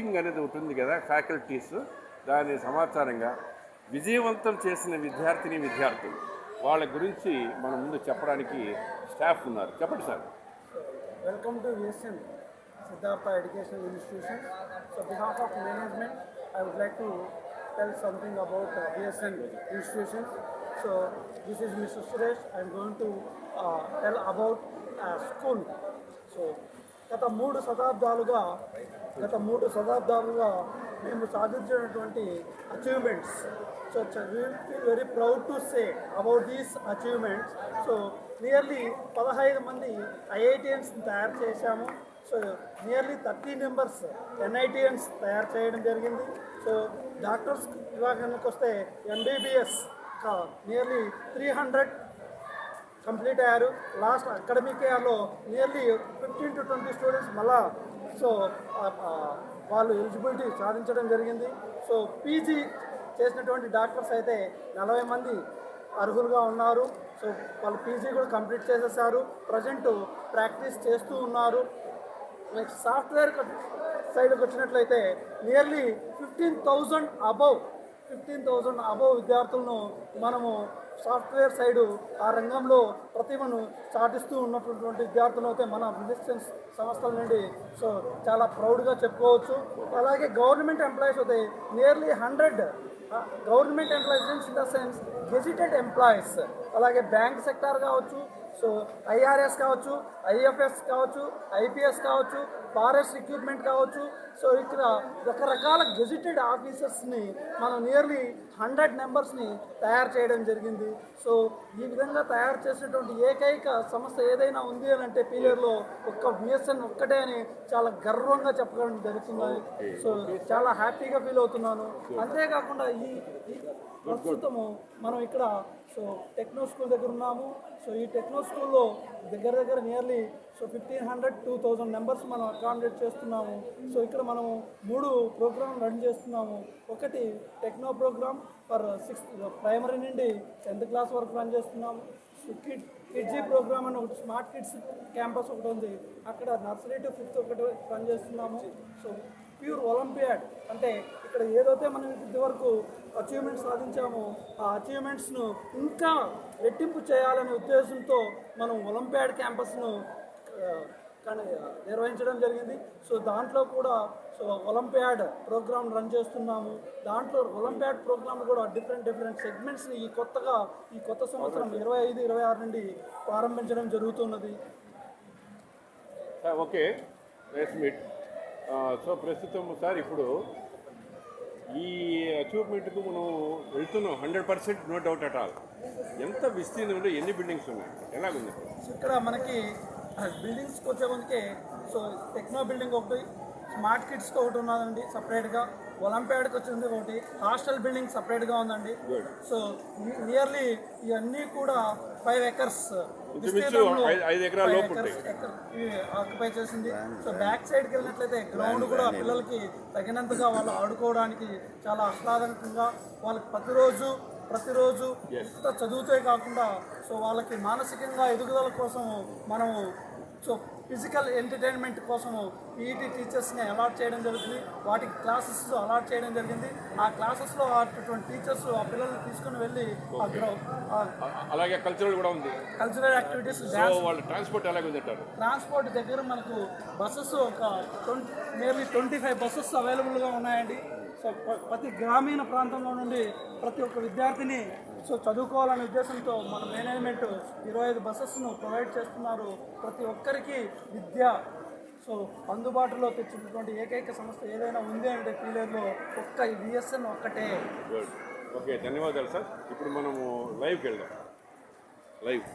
Lobbying అనేది ఉంటుంది కదా ఫ్యాకల్టీస్ దాని సమాచారంగా విజయవంతం చేసిన విద్యార్థిని విద్యార్థులు. వాళ్ళ గురించి మనం ముందు చెప్పడానికి స్టాఫ్ ఉన్నారు. చెప్పండి sir. Welcome to VSN Siddhartha educational institution so behalf of management I would like to tell something about VSN institution so this is Miss Suresh I'm going to tell about school so గత మూడు శతాబ్దాలుగా గత మూడు శతాబ్దాలుగా మేము సాధించినటువంటి achievements so feel very proud to say about these achievements so nearly పదహైదు మంది ఐఐటిఎన్స్ తయారు చేశాము. So nearly thirty members NITians తయారు చేయడం జరిగింది. సో డాక్టర్స్ విభాగానికి వస్తే MBBS nearly three hundred complete అయ్యారు. లాస్ట్ అకాడమిక్ ఇయర్లో nearly fifteen to twenty students మళ్ళా సో వాళ్ళు ఎలిజిబిలిటీ సాధించడం జరిగింది. సో పీజీ చేసినటువంటి డాక్టర్స్ అయితే నలభై మంది అర్హులుగా ఉన్నారు. సో వాళ్ళు పీజీ కూడా కంప్లీట్ చేసేసారు. ప్రజెంట్ ప్రాక్టీస్ చేస్తూ ఉన్నారు. నెక్స్ట్ సాఫ్ట్వేర్ సైడ్కి వచ్చినట్లయితే nearly fifteen thousand above fifteen thousand above విద్యార్థులను మనము సాఫ్ట్వేర్ సైడు ఆ రంగంలో ప్రతిభను చాటిస్తూ ఉన్నటువంటి విద్యార్థులు అయితే మన బిజినెస్ సంస్థల నుండి. సో చాలా ప్రౌడ్గా చెప్పుకోవచ్చు. అలాగే గవర్నమెంట్ ఎంప్లాయీస్ అయితే nearly hundred government employees in the sense gazetted employees అలాగే బ్యాంక్ సెక్టార్ కావచ్చు సో ఐఆర్ఎస్ కావచ్చు ఐఎఫ్ఎస్ కావచ్చు ఐపీఎస్ కావచ్చు ఫారెస్ట్ ఎక్విప్మెంట్ కావచ్చు. సో ఇక్కడ రకరకాల గెజిటెడ్ ఆఫీసర్స్ని మనం నియర్లీ హండ్రెడ్ నెంబర్స్ని తయారు చేయడం జరిగింది. సో ఈ విధంగా తయారు చేసినటువంటి ఏకైక సంస్థ ఏదైనా ఉంది అని అంటే పీలేరులో ఒక్క బిఎస్ఎన్ ఒక్కటే అని చాలా గర్వంగా చెప్పడం జరుగుతుంది. సో చాలా హ్యాపీగా ఫీల్ అవుతున్నాను. అంతేకాకుండా ఈ ప్రస్తుతము మనం ఇక్కడ సో టెక్నో స్కూల్ దగ్గర ఉన్నాము. సో ఈ టెక్నో స్కూల్లో దగ్గర దగ్గర nearly so fifteen hundred two thousand members మనం అకామిడేట్ చేస్తున్నాము. సో ఇక్కడ మనము మూడు ప్రోగ్రామ్ రన్ చేస్తున్నాము. ఒకటి techno programme for sixth primary నుండి టెన్త్ క్లాస్ వరకు రన్ చేస్తున్నాము. కిడ్ కిడ్జీ ప్రోగ్రామ్ అని ఒకటి స్మార్ట్ కిడ్స్ క్యాంపస్ ఒకటి ఉంది. అక్కడ నర్సరీ టు ఫిఫ్త్ ఒకటి రన్ చేస్తున్నాము. సో ప్యూర్ ఒలింపియాడ్ అంటే ఇక్కడ ఏదైతే మనం ఇదివరకు అచీవ్మెంట్స్ సాధించామో ఆ అచీవ్మెంట్స్ను ఇంకా రెట్టింపు చేయాలనే ఉద్దేశంతో మనం ఒలింపియాడ్ క్యాంపస్ను కానీ నిర్వహించడం జరిగింది. సో దాంట్లో కూడా సో ఒలింపియాడ్ ప్రోగ్రామ్ రన్ చేస్తున్నాము. దాంట్లో ఒలింపియాడ్ ప్రోగ్రామ్ కూడా డిఫరెంట్ డిఫరెంట్ సెగ్మెంట్స్ని ఈ కొత్తగా ఈ కొత్త సంవత్సరం ఇరవై ఐదు ఇరవై ఆరు నుండి ప్రారంభించడం జరుగుతున్నది. ఓకే. మీట్ సో ప్రస్తుతం సార్ ఇప్పుడు ఈ అచీవ్మెంట్కు మనం వెళ్తున్నాం. Hundred percent no doubt at all. ఎంత విస్తీర్ణంలో ఎన్ని బిల్డింగ్స్ ఉన్నాయి? ఎలాగుంది? ఇక్కడ మనకి బిల్డింగ్స్కి వచ్చే ముందుకే సో టెక్నో బిల్డింగ్ ఒకటి స్మార్ట్ కిడ్స్కి ఒకటి ఉన్నదండి సపరేట్గా ఒలింపియాడ్కి వచ్చింది ఒకటి హాస్టల్ బిల్డింగ్ సపరేట్గా ఉందండి. సో నియర్లీ ఇవన్నీ కూడా ఫైవ్ ఎకర్స్. ఆక్యుపై చేసింది. సో బ్యాక్ సైడ్కి వెళ్ళినట్లయితే గ్రౌండ్ కూడా పిల్లలకి తగినంతగా వాళ్ళు ఆడుకోవడానికి చాలా ఆహ్లాదకంగా వాళ్ళకి ప్రతిరోజు ప్రతిరోజు ఇంత చదువుతే కాకుండా సో వాళ్ళకి మానసికంగా ఎదుగుదల కోసం మనము సో ఫిజికల్ ఎంటర్టైన్మెంట్ కోసము పీఈటీ టీచర్స్ని అలాట్ చేయడం జరుగుతుంది వాటికి క్లాసెస్ అలాట్ చేయడం జరిగింది. ఆ క్లాసెస్లో అటువంటి టీచర్స్ ఆ పిల్లల్ని తీసుకుని వెళ్ళి అలాగే కల్చరల్ కూడా ఉంది. కల్చరల్ యాక్టివిటీస్ ట్రాన్స్పోర్ట్ ట్రాన్స్పోర్ట్ దగ్గర మనకు బస్సెస్ ఒక twenty nearly twenty five buses అవైలబుల్గా ఉన్నాయండి. సో ప్రతి గ్రామీణ ప్రాంతంలో నుండి ప్రతి ఒక్క విద్యార్థిని సో చదువుకోవాలనే ఉద్దేశంతో మన మేనేజ్మెంట్ ఇరవై ఐదు బస్సెస్ను ప్రొవైడ్ చేస్తున్నారు. ప్రతి ఒక్కరికి విద్య సో అందుబాటులో తెచ్చినటువంటి ఏకైక సంస్థ ఏదైనా ఉంది అంటే పీలేరులో ఒక్క విఎస్ఎన్ ఒక్కటే. ఓకే ధన్యవాదాలు సార్. ఇప్పుడు మనము లైవ్కి వెళ్దాం. లైవ్.